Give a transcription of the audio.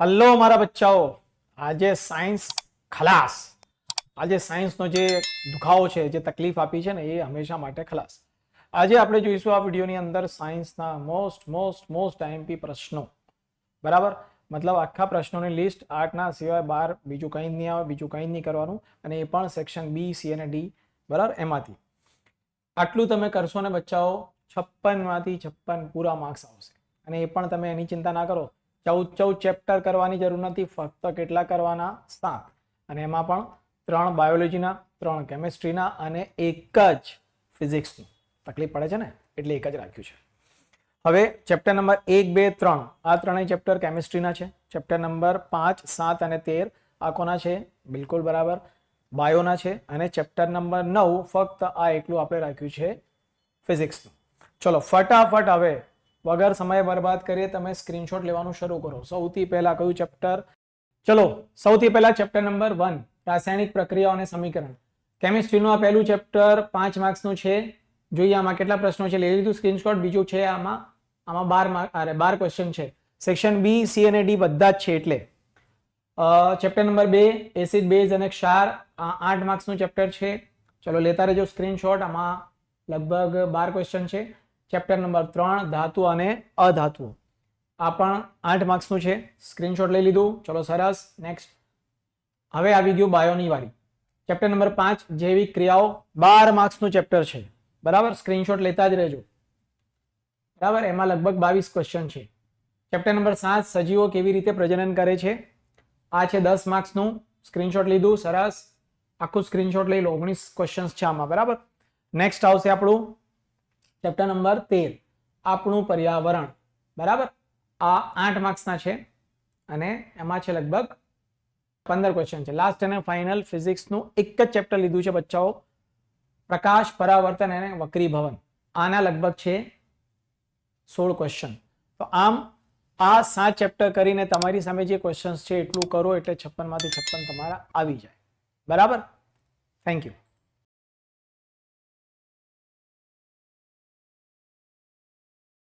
Hello મારા બચ્ચાઓ. આજે science ખલાસ. આજે સાયન્સનો જે દુખાવો છે, જે તકલીફ આપી છે ને, એ હંમેશા માટે ખલાસ. આજે આપણે જોઈશું આ વિડીયોની અંદર સાયન્સના મોસ્ટ મોસ્ટ મોસ્ટ આઈએમપી પ્રશ્નો. બરાબર? મતલબ આખા પ્રશ્નોની લિસ્ટ આઠના સિવાય બાર, બીજું કંઈ નહીં આવે, બીજું કંઈ નહીં કરવાનું. અને એ પણ સેક્શન બી સી અને ડી બરાબર? એમાંથી. આટલું તમે કરશો ને બચ્ચાઓ, છપ્પનમાંથી છપ્પન પૂરા માર્ક્સ આવશે. અને એ પણ તમે એની ચિંતા ના કરો. ચૌદ ચૌદ ચેપ્ટર કરવાની જરૂર નથી, ફક્ત કેટલા કરવાના? સાત. અને એમાં પણ ત્રણ બાયોલોજીના ત્રણ કેમેસ્ટ્રીના અને એક જ ફિઝિક્સનું તકલીફ પડે છે ને? એટલે એક જ રાખ્યું છે. હવે ચેપ્ટર નંબર એક, બે, ત્રણ. આ ત્રણેય ચેપ્ટર કેમિસ્ટ્રીના છે. ચેપ્ટર નંબર પાંચ, સાત અને તેર આ કોના છે. બિલકુલ બરાબર. બાયોના છે. અને ચેપ્ટર નંબર નવ ફક્ત આ એકલું આપણે રાખ્યું છે ફિઝિક્સનું ચલો, ફટાફટ હવે વગર સમય બરબાદ કરીએ, તમે સ્ક્રીનશોટ લેવાનું શરૂ કરો. સૌથી પહેલા કયું ચેપ્ટર ચલો, સૌથી પહેલા ચેપ્ટર નંબર વન રાસાયણિક પ્રક્રિયાઓ અને સમીકરણ. કેમિસ્ટ્રીનું આ પહેલું ચેપ્ટર પાંચ માર્ક્સનું છે. જોઈએ આમાં કેટલા પ્રશ્નો છે. લઈ લીધું સ્ક્રીનશોટ બીજું છે આમાં આમાં બાર માર્ક અરે, બાર ક્વેશ્ચન છે. સેક્શન બી સી અને ડી બધા જ છે એટલે. ચેપ્ટર નંબર બે એસિડ બેઝ અને ક્ષાર આઠ માર્ક્સનું ચેપ્ટર છે. ચલો, લેતા રહેજો સ્ક્રીનશોટ આમાં લગભગ બાર ક્વેશ્ચન છે. ચેપ્ટર નંબર ત્રણ, ધાતુ અને અધાતુઓ. આ પણ આઠ માર્ક્સનું છે. સ્ક્રીનશોટ લઈ લીધું. ચલો સરસ. નેક્સ્ટ હવે આવી ગયું બાયોની વારી. ચેપ્ટર નંબર પાંચ, જૈવિક ક્રિયાઓ. બાર માર્ક્સનું ચેપ્ટર છે. બરાબર? સ્ક્રીનશોટ લેતા જ રહેજો. બરાબર? એમાં લગભગ બાવીસ ક્વેશ્ચન છે. ચેપ્ટર નંબર સાત, સજીવો કેવી રીતે પ્રજનન કરે છે? આ છે દસ માર્ક્સનું સ્ક્રીનશોટ લીધું. સરસ. આખું સ્ક્રીનશોટ લઈ લો. ઓગણીસ ક્વેશ્ચન્સ છે આમાં. બરાબર? નેક્સ્ટ આવશે આપણું ચેપ્ટર નંબર તેર, આપણું પર્યાવરણ. બરાબર? આ આઠ માર્ક્સના છે અને એમાં છે લગભગ પંદર ક્વેશ્ચન છે. લાસ્ટ અને ફાઇનલ ફિઝિક્સનું એક જ ચેપ્ટર લીધું છે બચ્ચાઓ. પ્રકાશ, પરાવર્તન અને વક્રીભવન. આના લગભગ છે સોળ ક્વેશ્ચન તો આમ આ સાત ચેપ્ટર કરીને તમારી સામે જે ક્વેશ્ચન્સ છે, એટલું કરો એટલે છપ્પનમાંથી છપ્પન તમારા આવી જાય. બરાબર? Thank you